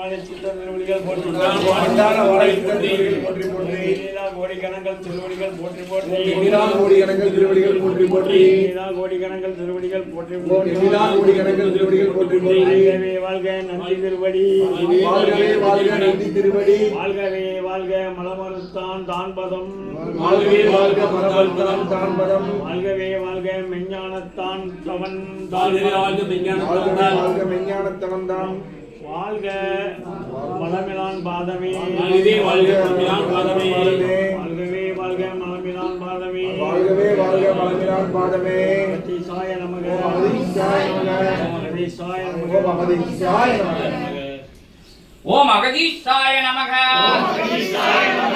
மாலை சில்லற வாழ்க நன்றி தான்பதம். தான்பதம். வாழ்கவே வாழ்க மெஞ்ஞானத்தான் தவன். வாழ்க மெஞ்ஞானத்தவன் தான். வாழ்க. மலமிலான் பாதமே. வாழ்கவே வாழ்க மலமிலான் பாதமே. வாழ்கவே வாழ்க மலமிலான் பாதமே. வாழ்கவே வாழ்க மலமிலான் பாதமே. சாய நமக. அகதீசாய நமக. சாய ஓம் நமக அகதீசாய நமக. ஓம் அகதீஷாய நமக. அகதீஷாய நமக.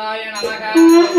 把门拉开。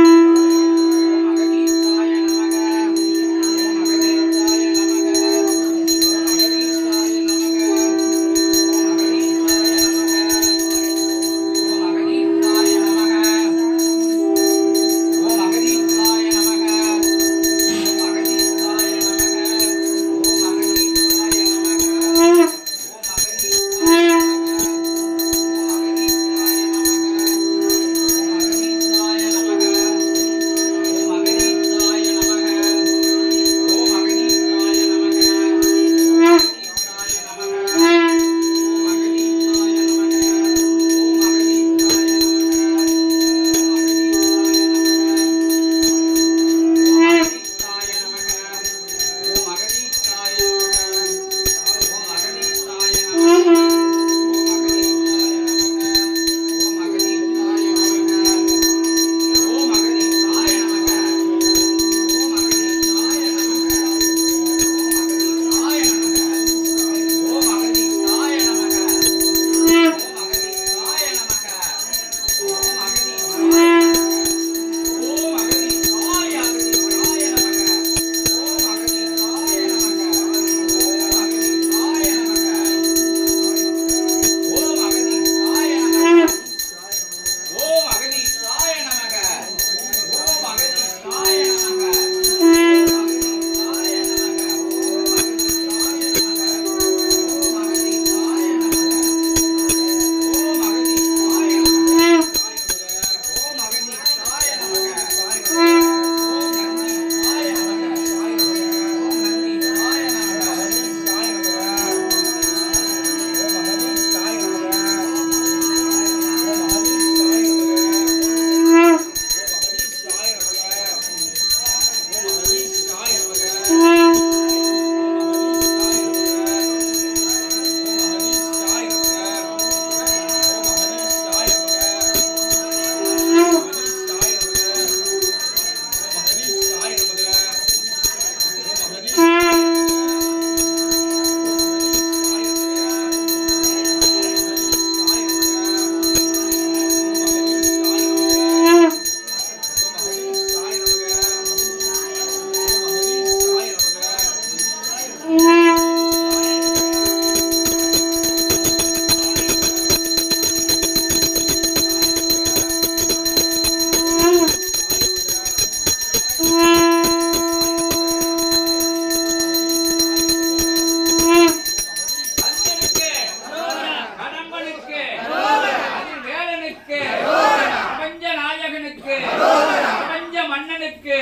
மன்னனுக்கு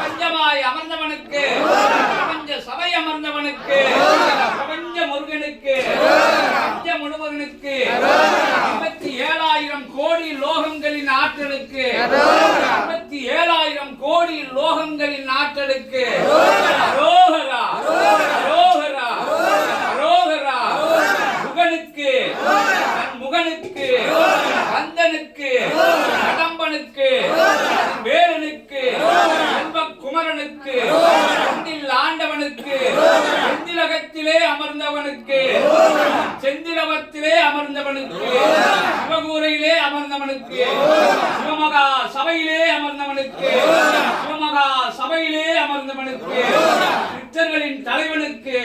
பஞ்சமாய் அமர்ந்தவனுக்கு. பஞ்ச சபை அமர்ந்தவனுக்கு. பிரபஞ்ச முருகனுக்கு. பஞ்ச முழுவதனுக்கு. ஐம்பத்தி ஏழாயிரம் கோடி லோகங்களின் ஆற்றலுக்கு. ஐம்பத்தி ஏழாயிரம் கோடி லோகங்களின் ஆற்றலுக்கு. அரோகரா. அரோகரா. அரோகரா. முகனுக்கு. முகனுக்கு. கந்தனுக்கு கடம்பனுக்கு வேலனுக்கு செல்வ குமரனுக்கு செந்தில் ஆண்டவனுக்கு செந்திலகத்திலே அமர்ந்தவன் அமர்ந்தவனுக்கு செந்திலவத்திலே அமர்ந்தவனுக்கு. சிவகூரையிலே அமர்ந்தவனுக்கு. சிவமகா சபையிலே அமர்ந்தவனுக்கு. சிவமகா சபையிலே அமர்ந்தவனுக்கு. சித்தர்களின் தலைவனுக்கு.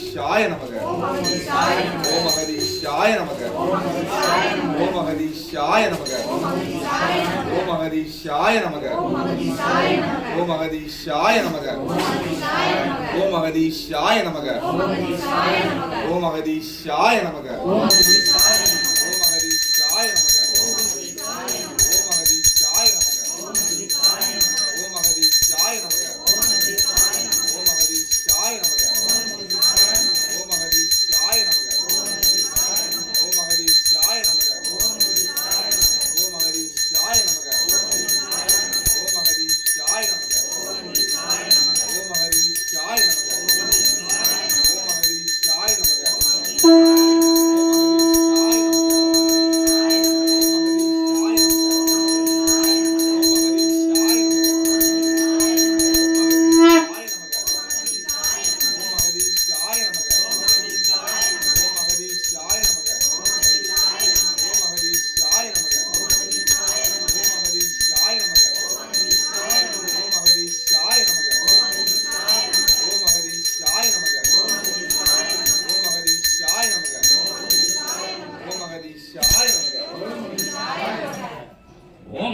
மகதீஷாய நமக. ஓ மகதீஷாய நமக. ஓ மகதீஷாய நமக. ஓ மகதீஷாய நமக. ஓ மகதீஷாய நமக. ஓ மகதீஷாய நமக. ஓ மகதீஷாய நமக.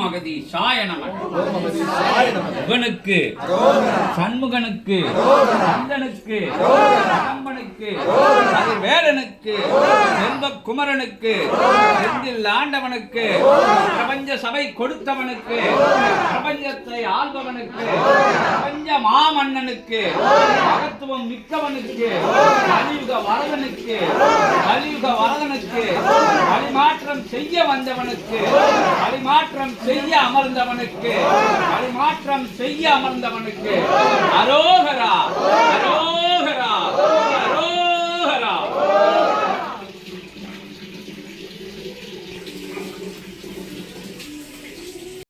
அகதீஷாய நமக்கு சண்முகனுக்கு. சந்தனுக்கு. கடம்பனுக்கு வேலனுக்கு செல்வ குமரனுக்கு செந்தில் ஆண்டவனுக்கு பிரபஞ்ச சபை கொடுத்தவனுக்கு பிரபஞ்சத்தை ஆள்பவனுக்கு பிரபஞ்ச மாமன்னனுக்கு மகத்துவம் மிக்கவனுக்கு கலியுக வரதனுக்கு கலியுக வரதனுக்கு பரிமாற்றம் செய்ய வந்தவனுக்கு பரிமாற்றம் செய்ய அமர்ந்தவனுக்கு பரிமாற்றம் செய்ய அமர்ந்தவனுக்கு அரோகரா அரோ